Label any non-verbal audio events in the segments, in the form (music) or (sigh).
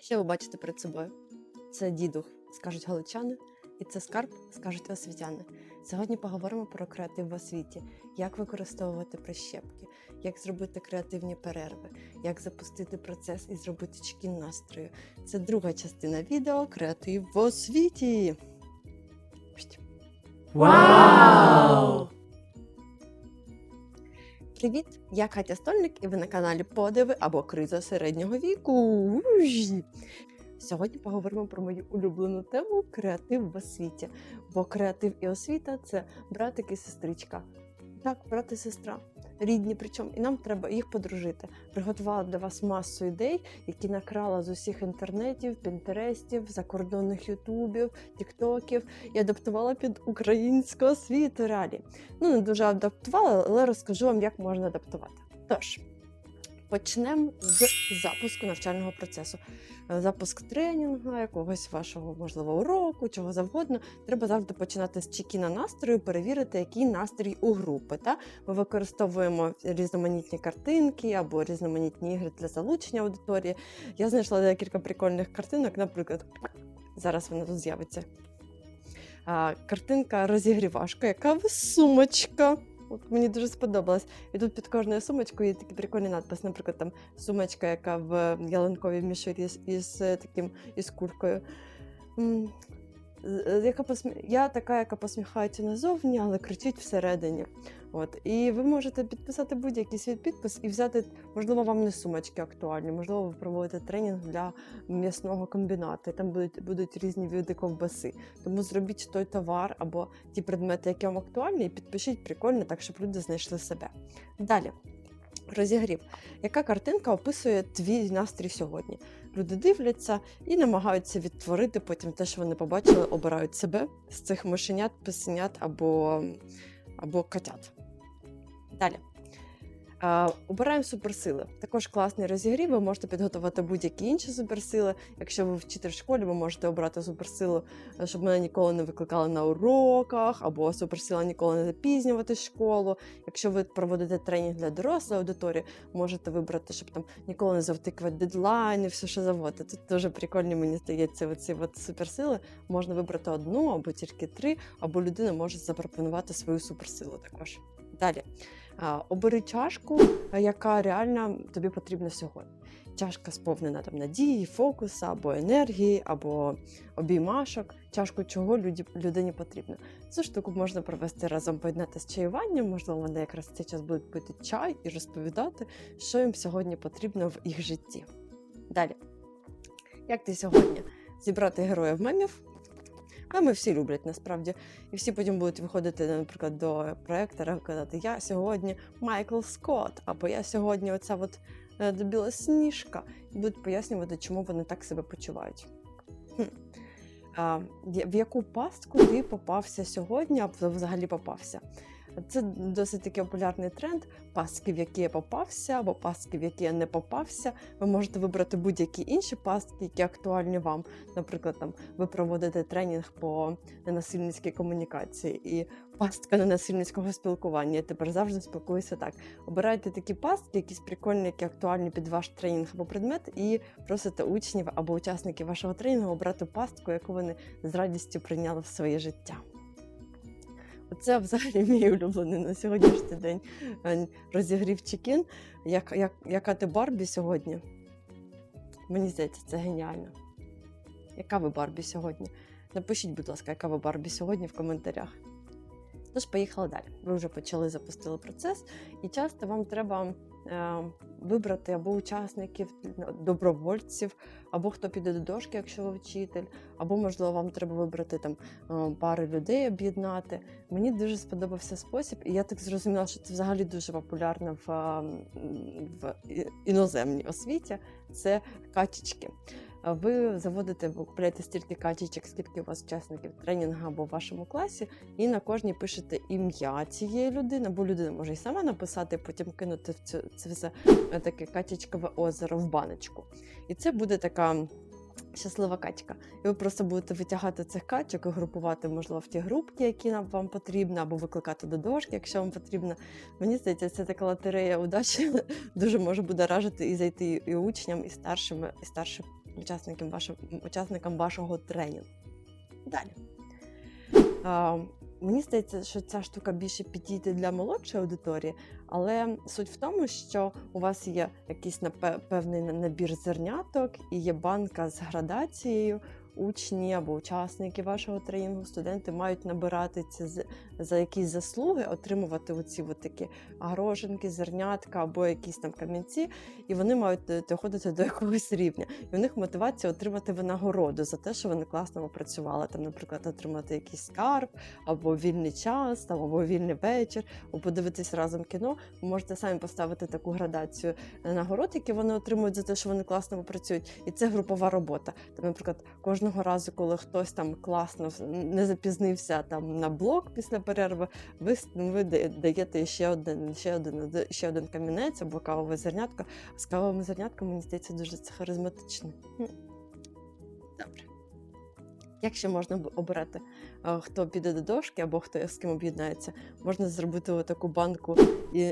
Що ви бачите перед собою? Це дідух, скажуть галичани, і це скарб, скажуть освітяни. Сьогодні поговоримо про креатив в освіті, як використовувати прищепки, як зробити креативні перерви, як запустити процес і зробити чекін настрою. Це друга частина відео Креатив в освіті. Вау! Привіт! Я Катя Стольник, і ви на каналі Подиви або Криза середнього віку. Сьогодні поговоримо про мою улюблену тему креатив в освіті. Бо креатив і освіта це братик і сестричка. Так, брат і сестра. Рідні, причому, і нам треба їх подружити. Приготувала для вас масу ідей, які накрала з усіх інтернетів, пінтерестів, закордонних ютубів, тіктоків і адаптувала під українську освіту Ралі Ну, не дуже адаптувала, але розкажу вам, як можна адаптувати. Тож, почнемо з запуску навчального процесу. Е, Запуск тренінгу, якогось вашого, можливо, уроку, чого завгодно. Треба завжди починати з чекіна настрою, перевірити, який настрій у групи. Та? Ми використовуємо різноманітні картинки або різноманітні ігри для залучення аудиторії. Я знайшла декілька прикольних картинок, наприклад, зараз вона тут з'явиться. Картинка розігрівашка, яка ви сумочка. От мені дуже сподобалось. І тут під кожною сумочкою є такий прикольний надпис. Наприклад, там сумочка, яка в ялинковій мішурі із, із е, таким із куркою. Яка посмі... Я така, яка посміхається назовні, але кричить всередині. От. І ви можете підписати будь-який свій підпис і взяти, можливо, вам не сумочки актуальні, можливо, ви проводите тренінг для м'ясного комбінату. і Там будуть, будуть різні види ковбаси. Тому зробіть той товар або ті предмети, які вам актуальні, і підпишіть прикольно, так щоб люди знайшли себе. Далі. Розігрів. Яка картинка описує твій настрій сьогодні? Люди дивляться і намагаються відтворити потім те, що вони побачили, обирають себе з цих мишенят, писенят або, або котят. Далі. Обираємо суперсили. Також класний розігрів. Ви можете підготувати будь-які інші суперсили. Якщо ви вчитель в школі, ви можете обрати суперсилу, е, щоб мене ніколи не викликали на уроках, або суперсила ніколи не запізнювати школу. Якщо ви проводите тренінг для дорослої аудиторії, можете вибрати, щоб там ніколи не завтикувати дедлайни, все що завгодно. Тут дуже прикольні, мені здається, оці от суперсили. Можна вибрати одну або тільки три, або людина може запропонувати свою суперсилу також. Далі. Обери чашку, яка реально тобі потрібна сьогодні. Чашка сповнена там надії, фокуса, або енергії, або обіймашок. Чашку чого люді, людині потрібно. Цю штуку можна провести разом, поєднати з чаюванням. Можливо, вони якраз цей час будуть пити чай і розповідати, що їм сьогодні потрібно в їх житті. Далі. Як ти сьогодні зібрати героїв мемів? Меми всі люблять насправді. І всі потім будуть виходити, наприклад, до проектора і казати: Я сьогодні Майкл Скотт, або я сьогодні оця от е, білосніжка, і будуть пояснювати, чому вони так себе почувають. Хм. А, в яку пастку ти попався сьогодні, або взагалі попався? Це досить такий популярний тренд. Пастки, в які я попався, або пастки, в які я не попався. Ви можете вибрати будь-які інші пастки, які актуальні вам. Наприклад, там ви проводите тренінг по ненасильницькій комунікації і пастка ненасильницького спілкування. Я тепер завжди спілкуюся так. Обирайте такі пастки, якісь прикольні, які актуальні під ваш тренінг або предмет, і просите учнів або учасників вашого тренінгу обрати пастку, яку вони з радістю прийняли в своє життя. Оце взагалі (laughs) мій улюблений на сьогоднішній день е, розігрів чекін. Як, як, яка ти Барбі сьогодні? Мені здається, це геніально. Яка ви Барбі сьогодні? Напишіть, будь ласка, яка ви Барбі сьогодні в коментарях. Тож, поїхали далі. Ви вже почали запустили процес, і часто вам треба е, вибрати або учасників, добровольців, або хто піде до дошки, якщо ви вчитель, або, можливо, вам треба вибрати там е, пари людей, об'єднати. Мені дуже сподобався спосіб, і я так зрозуміла, що це взагалі дуже популярно в, е, в іноземній освіті. Це качечки. Ви заводите, ви стільки качечок, скільки у вас учасників тренінгу або в вашому класі, і на кожній пишете ім'я цієї людини, бо людина може і сама написати, потім кинути в цю це все е, таке качечкове озеро в баночку. І це буде така. Щаслива качка. І ви просто будете витягати цих качок і групувати, можливо, в ті групки, які нам вам потрібно, або викликати до дошки, якщо вам потрібно. Мені здається, це така лотерея удачі (laughs) дуже може будоражити і зайти і учням, і старшими, і старшим учасникам вашого, учасникам вашого тренінгу. Далі. Мені здається, що ця штука більше підійде для молодшої аудиторії, але суть в тому, що у вас є якийсь певний набір зерняток і є банка з градацією. Учні або учасники вашого тренінгу, студенти мають набирати з- за якісь заслуги, отримувати оці от такі агрошинки, зернятка або якісь там камінці, і вони мають доходити до якогось рівня. І у них мотивація отримати винагороду за те, що вони класно попрацювали. Там, наприклад, отримати якийсь скарб, або вільний час, там, або вільний вечір, або подивитись разом кіно. Ви можете самі поставити таку градацію нагород, які вони отримують за те, що вони класно попрацюють. І це групова робота. Там, наприклад, кожного разу, коли хтось там класно не запізнився там на блок після перерви, ви, ви даєте ще один, ще один, ще один камінець або кавове зернятко. З кавовим зернятком, мені здається, дуже це харизматично. Добре. Як ще можна обирати, е, хто піде до дошки або хто з ким об'єднається? Можна зробити таку банку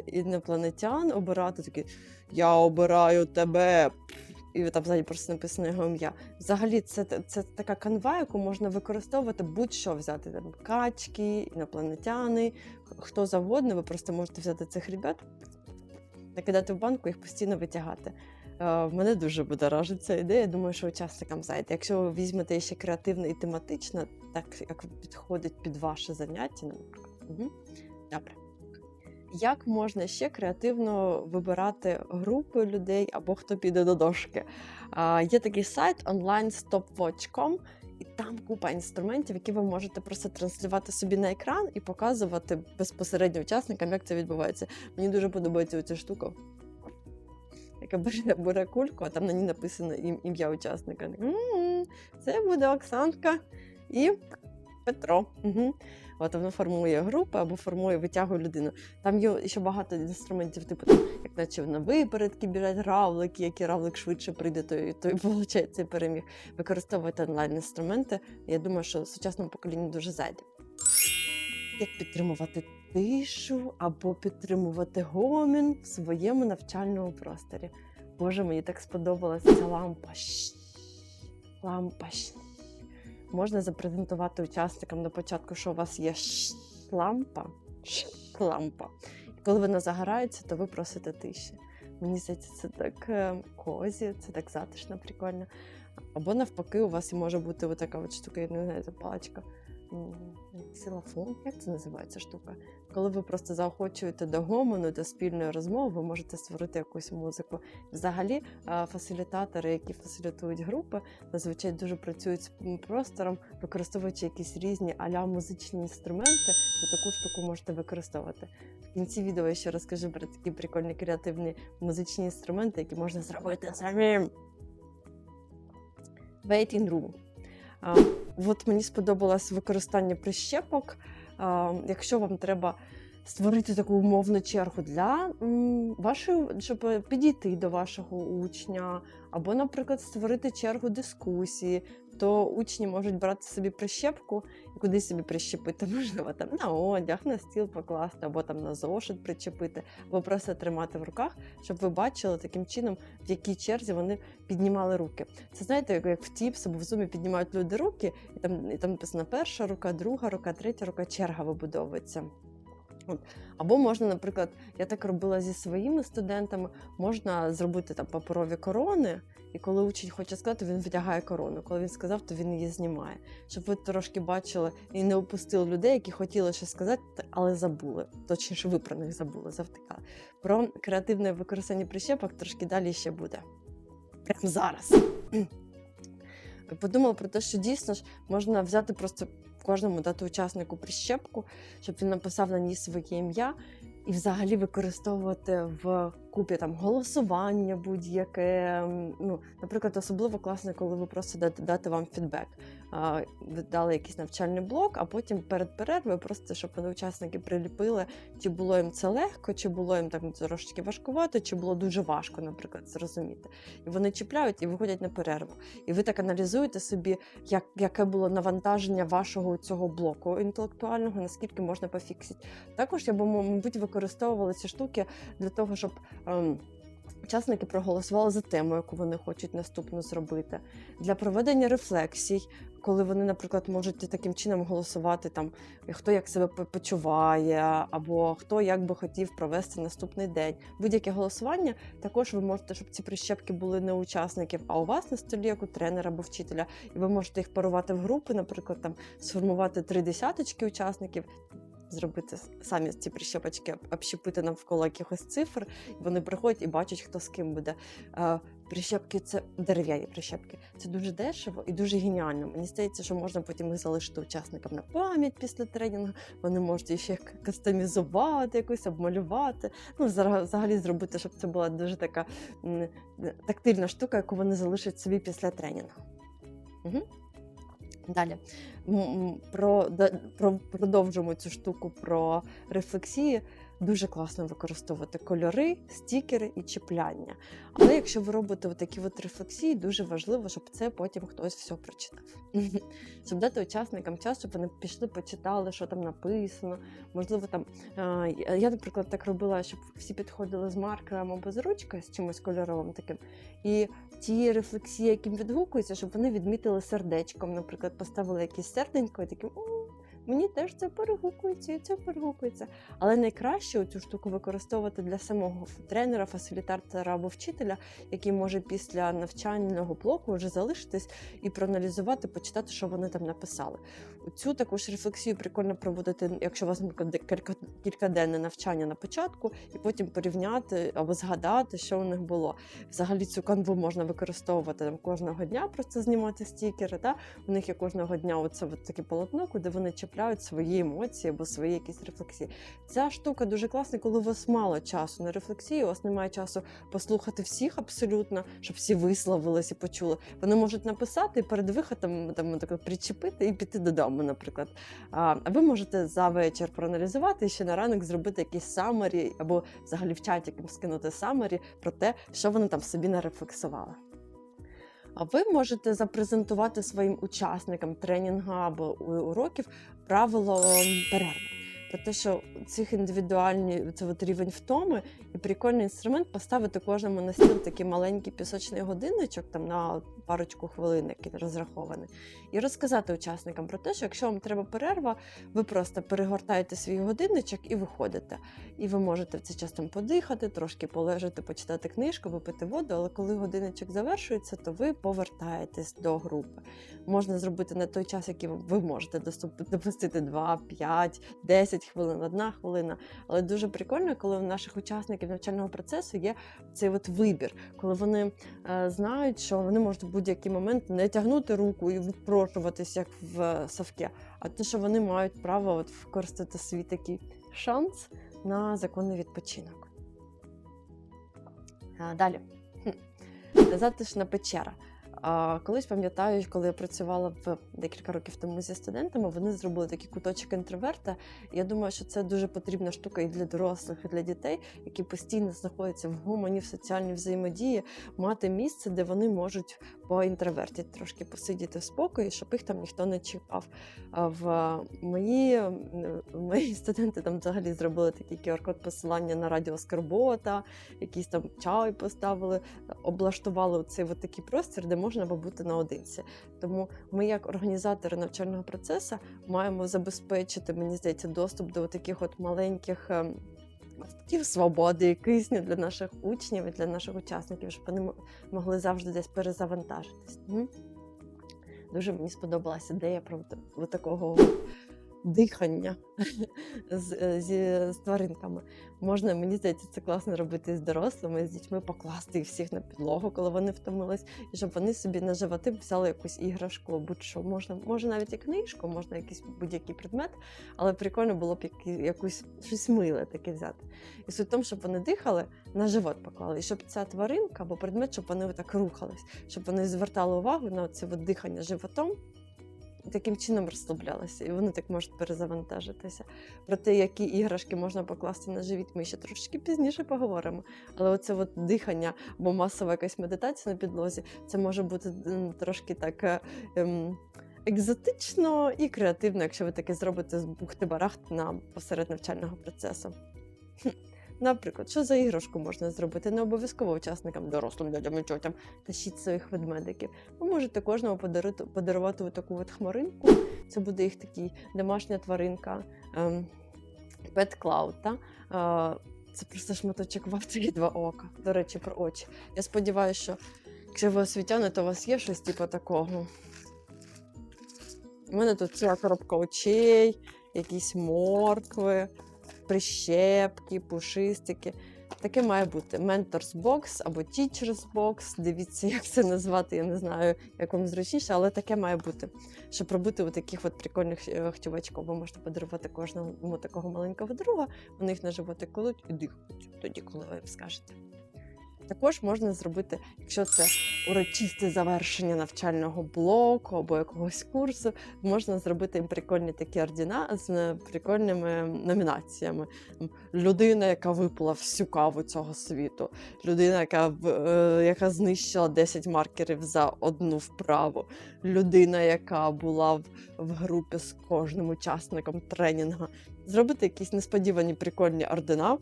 інопланетян, обирати такі Я обираю тебе. І там ззаді просто написано його ім'я. Взагалі, це, це така канва, яку можна використовувати будь-що взяти. Там качки, інопланетяни, хто завгодно. Ви просто можете взяти цих ребят, накидати в банку їх постійно витягати. Е, Мене дуже будоражить ця ідея. Думаю, що учасникам зайде. Якщо ви візьмете ще креативно і тематично, так як підходить під ваше заняття. Угу. Добре. Як можна ще креативно вибирати групи людей або хто піде до дошки? Є такий сайт onlinestopwatch.com, і там купа інструментів, які ви можете просто транслювати собі на екран і показувати безпосередньо учасникам, як це відбувається. Мені дуже подобається ця штука. Яка бере, бере кульку, а там на ній написано ім'я учасника. М, Це буде Оксанка і Петро. Угу. От воно формує групи або формує, витягує людину. Там є ще багато інструментів, типу там, як наче на випередки біжать равлики, який равлик швидше прийде, той, той получає цей переміг. Використовувати онлайн-інструменти. Я думаю, що сучасному поколінню дуже зайде. Як підтримувати тишу або підтримувати гомін в своєму навчальному просторі? Боже, мені так сподобалася ця лампа. Лампа. Можна запрезентувати учасникам на початку, що у вас є лампа. Лампа. І коли вона загорається, то ви просите тиші. Мені здається, це так е, козі, це так затишно, прикольно. Або навпаки, у вас і може бути отака от штука, я не знаю, паличка. Силафон, як це називається штука? Коли ви просто заохочуєте до гомону, до спільної розмови, ви можете створити якусь музику. Взагалі, фасилітатори, які фасилітують групи, зазвичай дуже працюють з простором, використовуючи якісь різні аля музичні інструменти. Ви таку штуку можете використовувати. В кінці відео я ще розкажу про такі прикольні креативні музичні інструменти, які можна зробити самим. Waiting room. От мені сподобалось використання прищепок. Якщо вам треба створити таку умовну чергу для вашої, щоб підійти до вашого учня, або, наприклад, створити чергу дискусії, то учні можуть брати собі прищепку і кудись собі прищепити, можливо, (laughs) там на одяг, на стіл покласти, або там на зошит причепити, або просто тримати в руках, щоб ви бачили таким чином, в якій черзі вони піднімали руки. Це знаєте, як- в Тіпс або в Zoom піднімають люди руки, і там, і там написано перша рука, друга рука, третя рука, черга вибудовується. От. Або можна, наприклад, я так робила зі своїми студентами, можна зробити там паперові корони, і коли учень хоче сказати, він витягає корону. Коли він сказав, то він її знімає. Щоб ви трошки бачили і не опустили людей, які хотіли щось сказати, але забули. Точніше, ви про них забули, завтикали. Про креативне використання прищепок трошки далі ще буде. Прямо зараз. (clears throat) Подумала про те, що дійсно ж можна взяти просто кожному дати учаснику прищепку, щоб він написав на ній своє ім'я, і взагалі використовувати в купі там голосування будь-яке. Ну, наприклад, особливо класно, коли ви просто дати, дати вам фідбек. А, Ви дали якийсь навчальний блок, а потім перед перервою просто щоб вони учасники приліпили, чи було їм це легко, чи було їм там трошечки важкувато, чи було дуже важко, наприклад, зрозуміти. І вони чіпляють і виходять на перерву. І ви так аналізуєте собі, як, яке було навантаження вашого цього блоку інтелектуального, наскільки можна пофіксити. Також я б, мабуть, використовувала ці штуки для того, щоб. Ем, Учасники проголосували за тему, яку вони хочуть наступно зробити. Для проведення рефлексій, коли вони, наприклад, можуть таким чином голосувати, там хто як себе почуває, або хто як би хотів провести наступний день. Будь-яке голосування також ви можете, щоб ці прищепки були не учасників, а у вас на столі, як у тренера або вчителя, і ви можете їх порувати в групи, наприклад, там сформувати три десяточки учасників. Зробити самі ці прищепочки, об- общепити навколо якихось цифр, вони приходять і бачать, хто з ким буде. Прищепки це дерев'яні прищепки. Це дуже дешево і дуже геніально. Мені здається, що можна потім їх залишити учасникам на пам'ять після тренінгу. Вони можуть ще кастомізувати, якось обмалювати. Ну, взага- взагалі зробити, щоб це була дуже така тактильна штука, яку вони залишать собі після тренінгу. Угу. Далі про, про, продовжимо цю штуку про рефлексії. Дуже класно використовувати кольори, стікери і чіпляння. Але якщо ви робите такі от рефлексії, дуже важливо, щоб це потім хтось все прочитав. (laughs) Щоб дати учасникам час, щоб вони пішли, почитали, що там написано. Можливо, там я, наприклад, так робила, щоб всі підходили з маркером або з ручкою, з чимось кольоровим таким. І ті рефлексії, яким відгукуються, щоб вони відмітили сердечком, наприклад, поставили якесь серденько і таким. «М, Мені теж це перегукується і це перегукується. Але найкраще цю штуку використовувати для самого тренера, фасилітатора або вчителя, який може після навчального блоку вже залишитись і проаналізувати, почитати, що вони там написали. Цю також рефлексію прикольно проводити, якщо у вас кількаденне навчання на початку, і потім порівняти або згадати, що у них було. Взагалі цю канву можна використовувати там кожного дня, просто знімати стікери. Та? У них є кожного дня оце от таке полотно, куди вони чіпляють свої емоції або свої якісь рефлексії. Ця штука дуже класна, коли у вас мало часу на рефлексію, у вас немає часу послухати всіх абсолютно, щоб всі висловились і почули. Вони можуть написати і перед виходом там наприклад, причепити і піти додому, наприклад. А ви можете за вечір проаналізувати і ще на ранок зробити якісь самарі, або взагалі в чаті скинути самарі про те, що вони там собі нарефлексували. А ви можете запрезентувати своїм учасникам тренінгу або уроків правило перерви. Про те, що цих індивідуальні це от рівень втоми, і прикольний інструмент поставити кожному на стіл такий маленький пісочний годинничок там на парочку хвилин, який розрахований, і розказати учасникам про те, що якщо вам треба перерва, ви просто перегортаєте свій годинничок і виходите. І ви можете в цей час там подихати, трошки полежати, почитати книжку, випити воду. Але коли годинничок завершується, то ви повертаєтесь до групи. Можна зробити на той час, який ви можете допустити 2, 5, 10 хвилин, одна хвилина. Але дуже прикольно, коли у наших учасників навчального процесу є цей от вибір, коли вони е, знають, що вони можуть в будь-який момент не тягнути руку і випрошуватись, як в е, совке, а те, що вони мають право от використати свій такий шанс на законний відпочинок. А, Далі. Затишна печера. А, колись пам'ятаю, коли я працювала в декілька років тому зі студентами, вони зробили такий куточок інтроверта. Я думаю, що це дуже потрібна штука і для дорослих, і для дітей, які постійно знаходяться в гумані, в соціальній взаємодії, мати місце, де вони можуть по інтроверті трошки посидіти в спокої, щоб їх там ніхто не чіпав. А в мої, мої студенти там взагалі зробили такий QR-код посилання на радіо Скорбота, якийсь там чай поставили, облаштували цей от такий простір, де можна побути наодинці. Тому ми, як організатори навчального процесу, маємо забезпечити, мені здається, доступ до таких от маленьких. Ем, свободи і кисню для наших учнів і для наших учасників, щоб вони могли завжди десь перезавантажитись. Дуже мені сподобалася ідея про такого дихання з, е, зі, з тваринками. Можна, мені здається, це класно робити з дорослими, з дітьми покласти їх всіх на підлогу, коли вони втомились, і щоб вони собі на животи взяли якусь іграшку, будь-що. Можна, може навіть і книжку, можна якийсь будь-який предмет, але прикольно було б які, якусь щось миле таке взяти. І суть в тому, щоб вони дихали, на живот поклали, і щоб ця тваринка або предмет, щоб вони так рухались, щоб вони звертали увагу на це дихання животом. Таким чином розслаблялися, і вони так можуть перезавантажитися. Про те, які іграшки можна покласти на живіт, ми ще трошки пізніше поговоримо. Але оце от дихання або масова якась медитація на підлозі, це може бути трошки так е, ем, екзотично і креативно, якщо ви таке зробите з бухти-барахт на посеред навчального процесу. Наприклад, що за іграшку можна зробити? Не обов'язково учасникам, дорослим людям і тьотям тащіть своїх ведмедиків. Ви можете кожному подарити, подарувати таку от хмаринку. Це буде їх такий домашня тваринка. Ем, Cloud, та? Е, це просто шматочок вафлі і два ока. До речі, про очі. Я сподіваюся, що якщо ви освітяни, то у вас є щось типу такого. У мене тут ціла коробка очей, якісь моркви, прищепки, пушистики. Таке має бути Mentors Box або Teachers Box. Дивіться, як це назвати. Я не знаю, як вам зручніше, але таке має бути. Щоб робити у таких от прикольних е, хтівачків. Ви можете подарувати кожному такого маленького друга. Вони їх на животи колуть і дихають тоді, коли ви скажете. Також можна зробити, якщо це урочисте завершення навчального блоку або якогось курсу, можна зробити їм прикольні такі ордіна з е, прикольними номінаціями. Людина, яка випила всю каву цього світу, людина, яка, е, яка знищила 10 маркерів за одну вправу, людина, яка була в, в групі з кожним учасником тренінгу. Зробити якісь несподівані прикольні ордена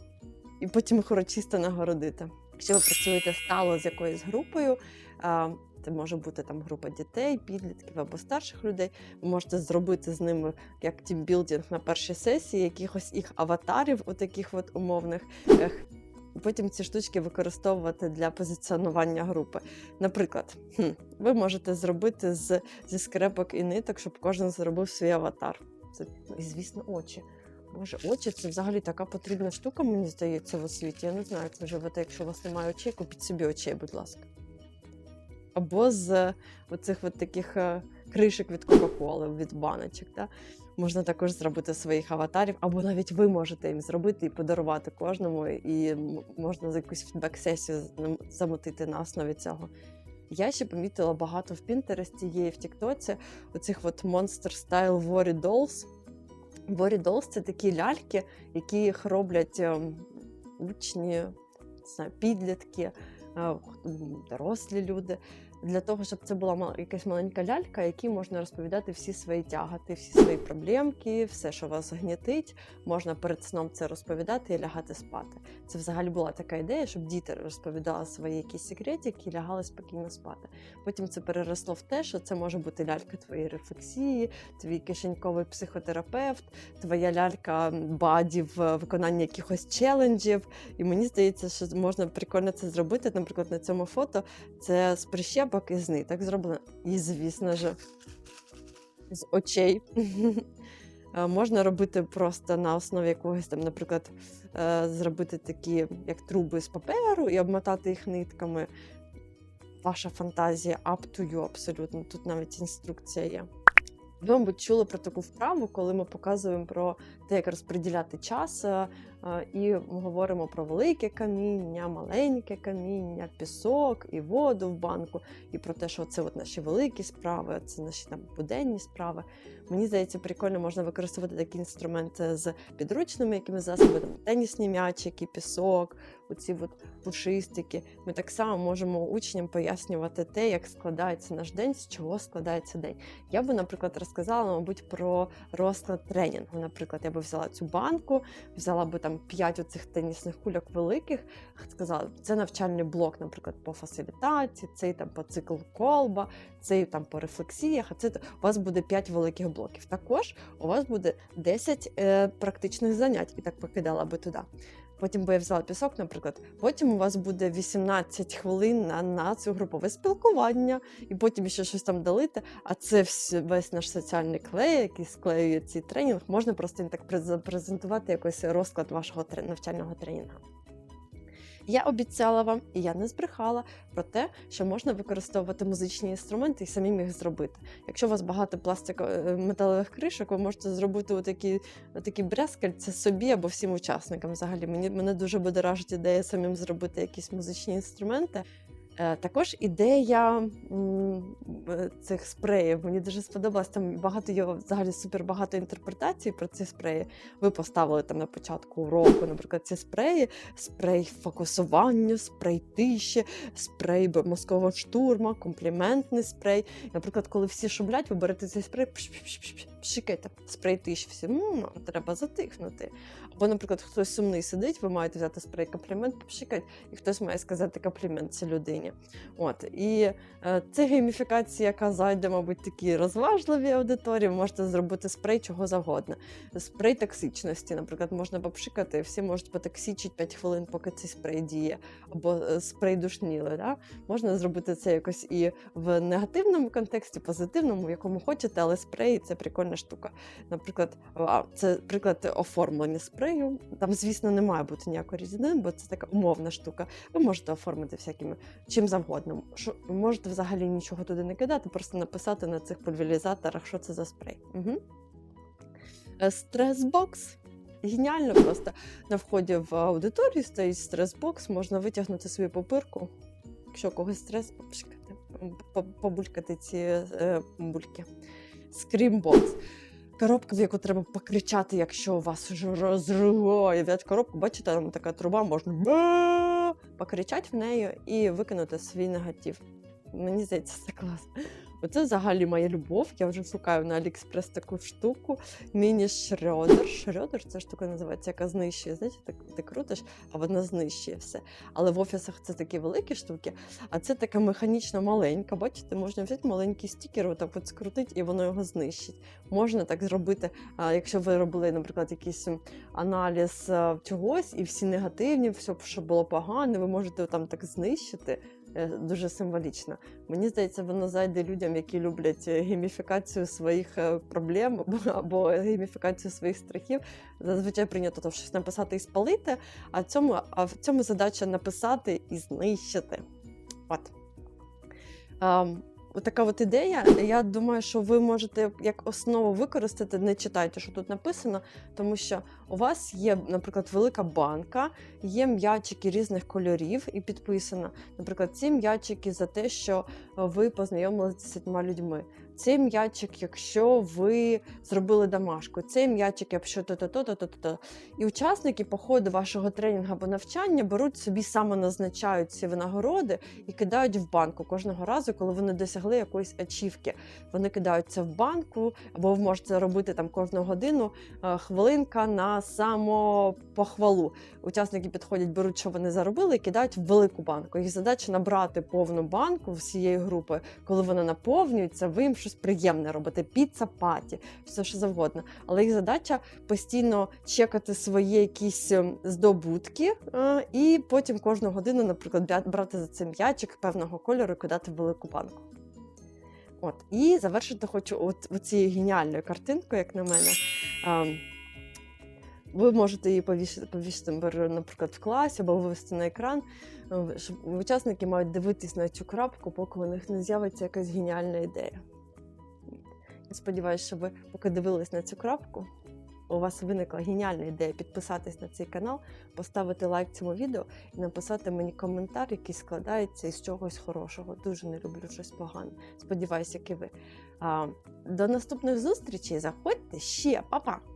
і потім їх урочисто нагородити. Якщо ви працюєте стало з якоюсь групою, це може бути там група дітей, підлітків або старших людей. Ви можете зробити з ними як тімбілдинг на першій сесії, якихось їх аватарів, у таких от умовних. Потім ці штучки використовувати для позиціонування групи. Наприклад, ви можете зробити з, зі скрепок і ниток, щоб кожен зробив свій аватар. Це, ну, звісно, очі. Боже, очі це взагалі така потрібна штука, мені здається, в освіті. Я не знаю, як ви живете, якщо у вас немає очей, купіть собі очей, будь ласка. Або з оцих от таких е, кришок від Кока-Коли, від баночок. Да? Можна також зробити своїх аватарів, або навіть ви можете їм зробити і подарувати кожному, і можна за якусь фідбек-сесію з- нам замутити на основі цього. Я ще помітила багато в Пінтересті, є і в Тіктоці оцих от Monster Style Worry Dolls. Worry Долс – це такі ляльки, які їх роблять ем, учні, не знаю, підлітки, е, дорослі люди. Для того, щоб це була якась маленька лялька, якій можна розповідати всі свої тягати, всі свої проблемки, все, що вас гнітить, можна перед сном це розповідати і лягати спати. Це взагалі була така ідея, щоб діти розповідали свої якісь секретики і лягали спокійно спати. Потім це переросло в те, що це може бути лялька твоєї рефлексії, твій кишеньковий психотерапевт, твоя лялька баді в виконанні якихось челенджів. І мені здається, що можна прикольно це зробити. Наприклад, на цьому фото це з прищепок і з ниток зроблено. І, звісно ж, з очей. (laughs) Е, Можна робити просто на основі якогось там, наприклад, е, зробити такі, як труби з паперу і обмотати їх нитками. Ваша фантазія up to you абсолютно. Тут навіть інструкція є. Ви, мабуть, чули про таку вправу, коли ми показуємо про те, як розподіляти час, е, е, і ми говоримо про велике каміння, маленьке каміння, пісок і воду в банку, і про те, що це от наші великі справи, це наші там буденні справи. Мені здається, прикольно можна використовувати такі інструменти з підручними якими засобами, тенісні м'ячики, пісок, оці от пушистики. Ми так само можемо учням пояснювати те, як складається наш день, з чого складається день. Я би, наприклад, розказала, мабуть, про розклад тренінгу. Наприклад, я би взяла цю банку, взяла би там п'ять оцих тенісних кульок великих, сказала, це навчальний блок, наприклад, по фасилітації, цей там по циклу колба, цей там по рефлексіях, а це у вас буде 5 великих блоків. Також у вас буде 10 е, практичних занять, і так покидала би туди. Потім би я взяла пісок, наприклад. Потім у вас буде 18 хвилин на, на цю групове спілкування, і потім ще щось там долити. А це весь наш соціальний клей, який склеює цей тренінг. Можна просто так презентувати якийсь розклад вашого навчального тренінгу. Я обіцяла вам, і я не збрехала про те, що можна використовувати музичні інструменти і самим їх зробити. Якщо у вас багато пластикових металевих кришок, ви можете зробити отакі, отакі брязкальці собі або всім учасникам. Взагалі мені мене дуже будоражить ідея самим зробити якісь музичні інструменти. Е, Також ідея е, цих спреїв мені дуже сподобалась. Там багато є взагалі супер багато інтерпретацій про ці спреї. Ви поставили там на початку уроку, наприклад, ці спреї, спрей фокусування, спрей тиші, спрей мозкового штурма, компліментний спрей. Наприклад, коли всі шублять, ви берете цей спрей, пш-пш-пш-пш, спрей тиші, всі «М, треба затихнути. Або, наприклад, хтось сумний сидить, ви маєте взяти спрей комплімент, пшикати, і хтось має сказати комплімент цій людині. От і е, це гейміфікація, яка зайде, мабуть, такі розважливі аудиторії. Ви можете зробити спрей чого завгодно. Спрей токсичності, наприклад, можна попшикати, всі можуть потоксичити 5 хвилин, поки цей спрей діє, або е, спрей душніли. Да? Можна зробити це якось і в негативному контексті, позитивному, в якому хочете, але спрей це прикольна штука. Наприклад, це приклад оформлення спрею. Там, звісно, не має бути ніякої різини, бо це така умовна штука. Ви можете оформити всякими чим завгодно. Що, можете взагалі нічого туди не кидати, просто написати на цих пульверізаторах, що це за спрей. Угу. Стрес-бокс. Геніально просто на вході в аудиторію стоїть стрес-бокс, можна витягнути свою попирку, якщо когось стрес, попшикати, побулькати ці е, бульки. Скрімбокс. Коробка, в яку треба покричати, якщо у вас розриває коробку. Бачите, там така труба, можна! Покричати в неї і викинути свій негатив. Мені здається, це класно. Оце взагалі моя любов. Я вже шукаю на Аліекспрес таку штуку. Міні-шрёдер. Шрёдер це штука називається, яка знищує. Знаєте, ти, ти крутиш, а вона знищує все. Але в офісах це такі великі штуки, а це така механічно маленька. Бачите, можна взяти маленький стікер, отак от скрутити, і воно його знищить. Можна так зробити, якщо ви робили, наприклад, якийсь аналіз чогось, і всі негативні, все, що було погане, ви можете там так знищити. Е, Дуже символічно. Мені здається, воно зайде людям, які люблять е, гейміфікацію своїх е, проблем (laughs) або, гейміфікацію своїх страхів. Зазвичай прийнято то щось написати і спалити, а, цьому, а в цьому задача написати і знищити. От. Така от ідея. Я думаю, що ви можете як основу використати, не читайте, що тут написано, тому що у вас є, наприклад, велика банка, є м'ячики різних кольорів, і підписано, наприклад, ці м'ячики за те, що ви познайомилися з десятьма людьми. Цей м'ячик, якщо ви зробили домашку, цей м'ячик, якщо то-то, то-то, то-то. І учасники по ходу вашого тренінгу або навчання беруть собі самоназначають ці винагороди і кидають в банку кожного разу, коли вони досягли якоїсь ачівки. Вони кидають це в банку, або ви можете робити там кожну годину е, хвилинка на самопохвалу. Учасники підходять, беруть, що вони заробили, і кидають в велику банку. Їх задача набрати повну банку всієї групи. Коли вона наповнюється, ви їм щось приємне робите. Піца, паті, все що завгодно. Але їх задача постійно чекати свої якісь ем, здобутки, е, і потім кожну годину, наприклад, брати за цей м'ячик певного кольору і кидати в велику банку. От. І завершити хочу от, оцією геніальною картинкою, як на мене. Ем, ви можете її повісити, повісити наприклад, наприклад, в класі або вивести на екран. е, Щоб учасники мають дивитись на цю крапку, поки у них не з'явиться якась геніальна ідея. Я сподіваюся, що ви, поки дивились на цю крапку, у вас виникла геніальна ідея підписатись на цей канал, поставити лайк цьому відео і написати мені коментар, який складається із чогось хорошого. Дуже не люблю щось погане. Сподіваюся, як і ви. До наступних зустрічей. Заходьте ще, Па-па!